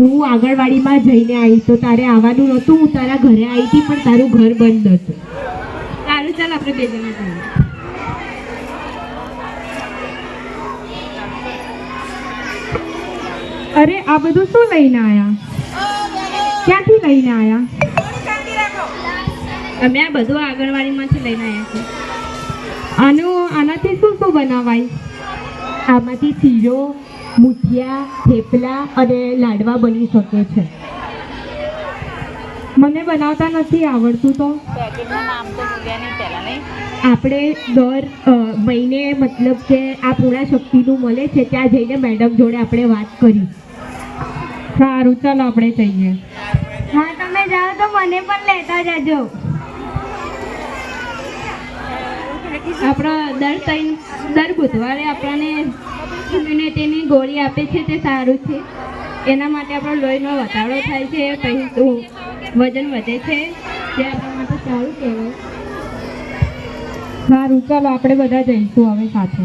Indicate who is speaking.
Speaker 1: હું આંગણવાડીમાં જઈને આવી તો તારે આવવાનું નહોતું. હું તારા ઘરે આવી હતી પણ તારું ઘર બંધ હતું.
Speaker 2: સારું ચાલ આપણે બે જણા જઈએ.
Speaker 3: અરે આ બધું શું લઈને આયા? ક્યાંથી લઈને આયા?
Speaker 2: અમે આ બધું આંગણવાડીમાંથી લઈને આવ્યા છે
Speaker 3: આનું આનાથી શું શું બનાવાય?
Speaker 1: આમાંથી શીરો મુઠિયા થેપલા અને લાડવા બની શકે છે.
Speaker 3: મને બનાવતા નથી આવડતું તો.
Speaker 1: આપણે દર મહિને મતલબ કે આ પૂર્ણા શક્તિનું મળે છે ત્યાં જઈને મેડમ જોડે આપણે વાત કરી.
Speaker 3: સારું ચાલો આપણે જઈએ.
Speaker 2: હા તમે જાઓ તો મને પણ લેતા જજો. આપણા દર ત્રણ દર બુધવારે આપણને ઇમ્યુનિટીની ગોળી આપે છે, તે સારું છે. એના માટે આપણો લોહીનો વધારો થાય છે પછી વજન વધે છે. જે આપણા માટે સારું કહેવાય.
Speaker 3: સારું, ચાલો આપણે બધા જઈશું હવે સાથે.